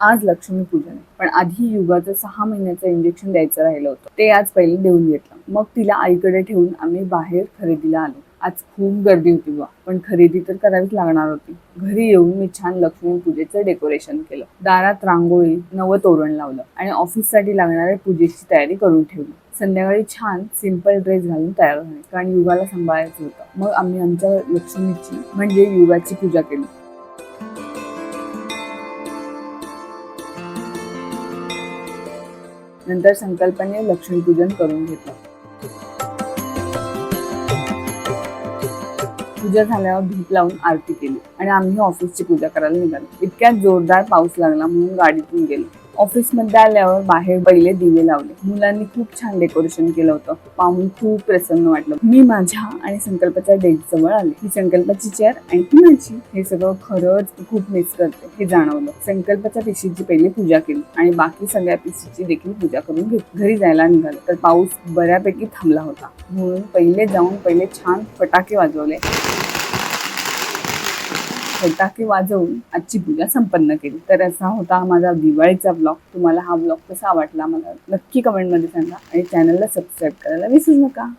आज लक्ष्मीपूजन आहे. पण आधी युगाचं सहा महिन्याचं इंजेक्शन द्यायचं राहिलं होतं. ते आज पहिले देऊन घेतलं. मग तिला आईकडे ठेवून आम्ही बाहेर खरेदीला आलो. आज खूप गर्दी होती बा पण खरेदी तर करावीच लागणार होती. घरी येऊन मी छान लक्ष्मी पूजेचं डेकोरेशन केलं. दारात रांगोळी नवं तोरण लावलं. आणि ऑफिससाठी लागणाऱ्या पूजेची तयारी करून ठेवली. संध्याकाळी छान सिंपल ड्रेस घालून तयार झाले. कारण युगाला सांभाळायचं होतं. मग आम्ही आमच्या लक्ष्मीची म्हणजे युगाची पूजा केली. नंतर संकल्पने लक्ष्मीपूजन करून घेतलं. पूजा झाल्यावर धूप लावून आरती केली आणि आम्ही ऑफिसची पूजा करायला निघालो. इतक्यात जोरदार पाऊस लागला म्हणून गाडीतून गेलो. ऑफिसमध्ये आल्यावर बाहेर पहिले दिवे लावले. मुलांनी खूप छान डेकोरेशन केलं होतं. पाहून खूप प्रसन्न वाटलं. मी माझ्या आणि संकल्पाच्या डेट जवळ आले. ही संकल्पाची चेअर आणि ती माझी. हे सगळं खरंच खूप मिस करते हे जाणवलं. संकल्पाच्या पिशीची पहिली पूजा केली आणि बाकी सगळ्या पिशीची देखील पूजा करून घेतली. घरी जायला निघालं. तर पाऊस बऱ्यापैकी थांबला होता. म्हणून पहिले जाऊन पहिले छान फटाके वाजवले. फटाके वाजवून आजची पूजा संपन्न केली. तर असा होता माझा दिवाळीचा ब्लॉग तुम्हाला हा ब्लॉग कसा वाटला मला नक्की कमेंटमध्ये सांगा आणि चॅनलला सबस्क्राईब करायला विसरू नका.